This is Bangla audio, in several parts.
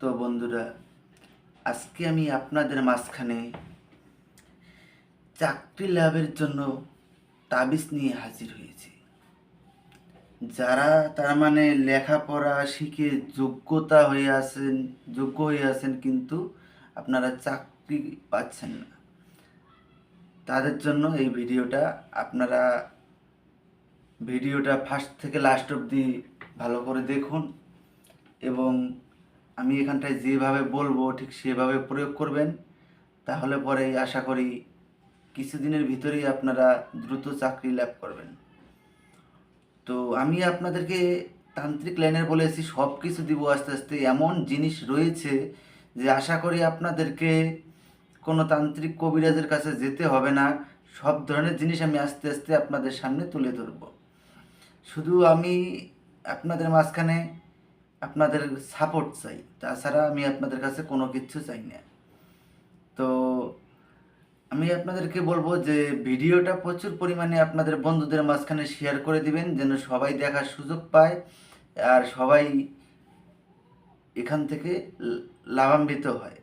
তো বন্ধুরা, আজকে আমি আপনাদের মাঝখানে চাকরি লাভের জন্য তাবিজ নিয়ে হাজির হয়েছি। যারা তার মানে লেখাপড়া শিখে যোগ্যতা হয়ে আছেন, যোগ্য হয়ে আছেন কিন্তু আপনারা চাকরি পাচ্ছেন না। তাদের জন্য এই ভিডিওটা আপনারা ভিডিওটা ফার্স্ট থেকে লাস্ট অবধি ভালো করে দেখুন এবং আমি এখানটায় যেভাবে বলব, ঠিক সেভাবে প্রয়োগ করবেন। তাহলে পরে আশা করি কিছুদিনের ভিতরেই আপনারা দ্রুত চাকরি লাভ করবেন। তো আমি আপনাদেরকে তান্ত্রিক লাইনের বলেছি সব কিছু দিব আস্তে আস্তে। এমন জিনিস রয়েছে যে আশা করি আপনাদেরকে কোনো তান্ত্রিক কবিরাজের কাছে যেতে হবে না। সব ধরনের জিনিস আমি আস্তে আস্তে আপনাদের সামনে তুলে ধরব। শুধু আমি আপনাদের মাঝখানে আপনাদের সাপোর্ট চাই। তাছাড়া আমি আপনাদের কাছে কোনো কিছু চাই না। তো আমি আপনাদেরকে বলব যে ভিডিওটা প্রচুর পরিমাণে আপনাদের বন্ধুদের মাঝখানে শেয়ার করে দিবেন, যেন সবাই দেখার সুযোগ পায় আর সবাই এখান থেকে লাভান্বিত হয়।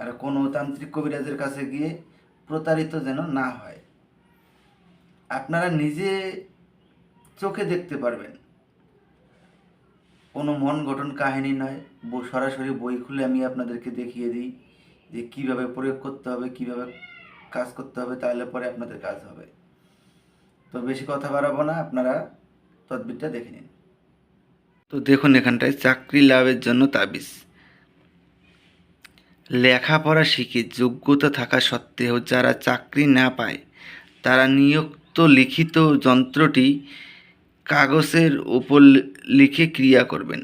আর কোনো তান্ত্রিক কবিরাজের কাছে গিয়ে প্রতারিত যেন না হয়। আপনারা নিজে চোখে দেখতে পারবেন। কোনো মন গঠন কাহিনী নয়। সরাসরি বই খুলে আমি আপনাদেরকে দেখিয়ে দিই যে কীভাবে প্রয়োগ করতে হবে, কীভাবে কাজ করতে হবে, তাহলে পরে আপনাদের কাজ হবে। তো বেশি কথা বাড়াবো না, আপনারা তদবিরটা দেখে নিন। তো দেখুন এখানটায়, চাকরি লাভের জন্য তাবিজ। লেখাপড়া শিখে যোগ্যতা থাকা সত্ত্বেও যারা চাকরি না পায়, তারা নিযুক্ত লিখিত যন্ত্রটি কাগজের উপর লিখে ক্রিয়া করবেন।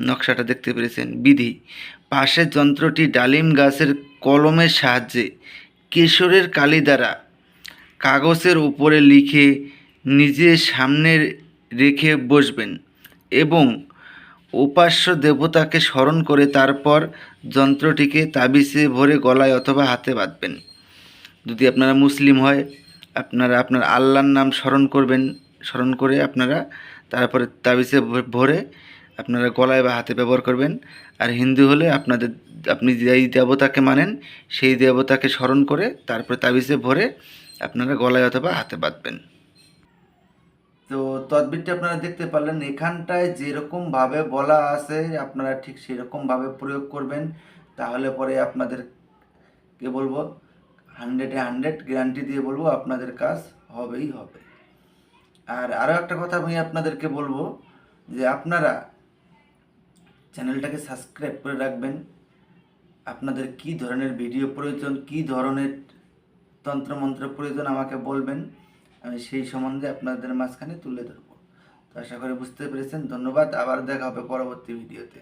নকশাটা দেখতে পেরেছেন। বিধি, পাশের যন্ত্রটি ডালিম গাছের কলমের সাহায্যে কেশরের কালি দ্বারা কাগজের উপরে লিখে নিজের সামনে রেখে বসবেন এবং উপাস্য দেবতাকে স্মরণ করে তারপর যন্ত্রটিকে তাবিজে ভরে গলায় অথবা হাতে বাঁধবেন। যদি আপনারা মুসলিম হয়, আপনারা আপনার আল্লাহর নাম স্মরণ করবেন। স্মরণ করে আপনারা তারপরে তাবিজে ভরে আপনারা গলায় বা হাতে ব্যবহার করবেন। আর হিন্দু হলে আপনাদের, আপনি যেই দেবতাকে মানেন, সেই দেবতাকে স্মরণ করে তারপরে তাবিজে ভরে আপনারা গলায় অথবা হাতে বাঁধবেন। তো তদবিরটা আপনারা দেখতে পারলেন, এখানটায় যেরকমভাবে বলা আছে, আপনারা ঠিক সেরকমভাবে প্রয়োগ করবেন। তাহলে পরে আপনাদের কে বলব? হান্ড্রেডে হান্ড্রেড গ্যারান্টি দিয়ে বলব, আপনাদের কাজ হবেই হবে। আর আরও একটা কথা আমি আপনাদেরকে বলব, যে আপনারা চ্যানেলটাকে সাবস্ক্রাইব করে রাখবেন। আপনাদের কি ধরনের ভিডিও প্রয়োজন, কি ধরনের তন্ত্রমন্ত্র প্রয়োজন আমাকে বলবেন, আমি সেই সম্বন্ধে আপনাদের মাঝখানে তুলে ধরবো। তো আশা করি বুঝতে পেরেছেন। ধন্যবাদ। আবার দেখা হবে পরবর্তী ভিডিওতে।